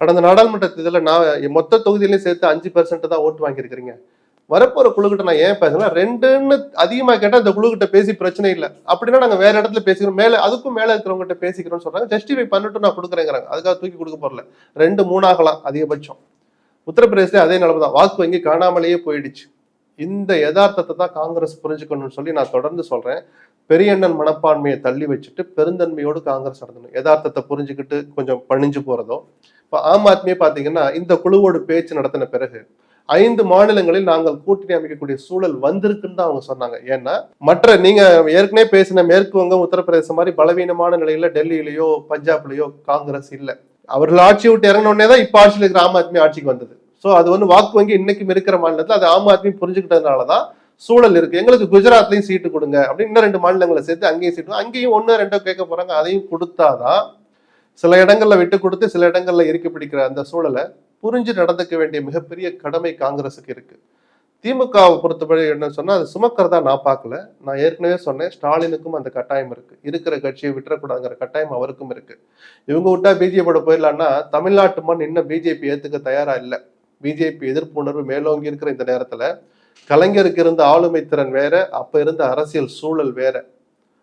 கடந்த நாடாளுமன்ற தேர்தலில் நான் மொத்த தொகுதியிலையும் சேர்த்து அஞ்சு பெர்சென்ட் தான் ஓட்டு வாங்கியிருக்கிறீங்க. வரப்போற குழுக்கிட்ட நான் ஏன் பேசுறேன் ரெண்டுன்னு அதிகமா கேட்டா அந்த குழுக்கிட்ட பேசி பிரச்சனை இல்லை. அப்படின்னா நாங்க வேற இடத்துல பேசிக்கிறோம். மேல அதுக்கும் மேல இருக்கிறவங்ககிட்ட பேசிக்கிறோம்னு சொல்றாங்க. ஜஸ்டிஃபை பண்ணிட்டு நான் கொடுக்குறேங்கிறாங்க. அதுக்காக தூக்கி கொடுக்க போறல ரெண்டு மூணாகலாம் அதிகபட்சம். உத்தரப்பிரதேசத்துல அதே நிலைமை தான். வாக்கு வங்கி காணாமலேயே போயிடுச்சு. இந்த யதார்த்தத்தை தான் காங்கிரஸ் புரிஞ்சுக்கணும்னு சொல்லி நான் தொடர்ந்து சொல்றேன். பெரியண்ணன் மனப்பான்மையை தள்ளி வச்சுட்டு பெருந்தன்மையோடு காங்கிரஸ் நடத்தணும். யதார்த்தத்தை புரிஞ்சுக்கிட்டு கொஞ்சம் பணிஞ்சு போறதோ. இப்போ ஆம் ஆத்மியை பார்த்தீங்கன்னா இந்த குழுவோடு பேச்சு நடத்தின பிறகு ஐந்து மாநிலங்களில் நாங்கள் கூட்டணி அமைக்கக்கூடிய சூழல் வந்திருக்குன்னு தான் அவங்க சொன்னாங்க. ஏன்னா மற்ற நீங்க ஏற்கனவே பேசின மேற்கு வங்கம் உத்தரப்பிரதேசம் மாதிரி பலவீனமான நிலையில டெல்லியிலயோ பஞ்சாப்லயோ காங்கிரஸ் இல்லை. அவர்கள் ஆட்சி விட்டு இறங்கின உடனே தான் இப்போ ஆட்சியில் இருக்கிற ஆம் ஆத்மி ஆட்சிக்கு வந்தது. ஸோ அது வந்து வாக்கு வங்கி இன்னைக்கும் இருக்கிற மாநிலத்தில் அது ஆம் ஆத்மி புரிஞ்சுக்கிட்டதுனால தான் சூழல் இருக்கு. எங்களுக்கு குஜராத்லையும் சீட்டு கொடுங்க அப்படின்னு இன்னும் ரெண்டு மாநிலங்களை சேர்த்து அங்கேயும் சீட்டு அங்கேயும் ஒன்று ரெண்டோ கேட்க போறாங்க அதையும் கொடுத்தாதான் சில இடங்கள்ல விட்டு கொடுத்து சில இடங்கள்ல இறுக்கி பிடிக்கிற அந்த சூழலை புரிஞ்சு நடந்துக்க வேண்டிய மிகப்பெரிய கடமை காங்கிரஸுக்கு இருக்கு. திமுகவை பொறுத்தவரை என்ன சொன்னால் அது சுமக்கிறதா நான் பார்க்கல. நான் ஏற்கனவே சொன்னேன் ஸ்டாலினுக்கும் அந்த கட்டாயம் இருக்குது இருக்கிற கட்சியை விட்டுறக்கூடாதுங்கிற கட்டாயம் அவருக்கும் இருக்குது இவங்க விட்டா பிஜேபியோட போயிடலான்னா தமிழ்நாட்டு மண் இன்னும் பிஜேபி ஏற்றுக்க தயாராக இல்லை. பிஜேபி எதிர்ப்பு உணர்வு மேலோங்கி இருக்கிற இந்த நேரத்தில் கலைஞருக்கு இருந்த ஆளுமை திறன் வேற அப்போ இருந்த அரசியல் சூழல் வேற.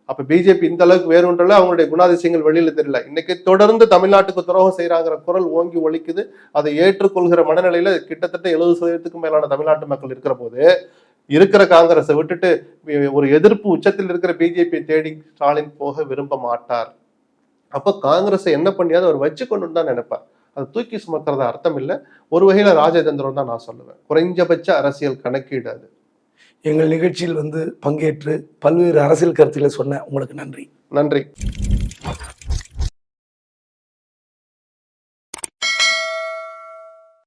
அப்ப பிஜேபி இந்த அளவுக்கு வேறுன்றல அவங்களுடைய குணாதிசயங்கள் வெளியில தெரியல. இன்னைக்கு தொடர்ந்து தமிழ்நாட்டுக்கு துரோகம் செய்யறாங்கிற குரல் ஓங்கி ஒலிக்குது அதை ஏற்றுக்கொள்கிற மனநிலையில கிட்டத்தட்ட எழுபது சதவீதத்துக்கும் மேலான தமிழ்நாட்டு மக்கள் இருக்கிற போது இருக்கிற காங்கிரஸை விட்டுட்டு ஒரு எதிர்ப்பு உச்சத்தில் இருக்கிற பிஜேபி தேடி ஸ்டாலின் போக விரும்ப மாட்டார். அப்ப காங்கிரஸை என்ன பண்ணியாவது அவர் வச்சுக்கொண்டு தான் நினைப்பார். அதை தூக்கி சுமக்கிறத அர்த்தம் இல்லை. ஒரு வகையில ராஜதந்திரம் தான் நான் சொல்லுவேன். குறைஞ்சபட்ச அரசியல் கணக்கீடு அது. எங்கள் நிகழ்ச்சியில் வந்து பங்கேற்று பல்வேறு அரசியல் கருத்துக்களை சொன்ன உங்களுக்கு நன்றி. நன்றி.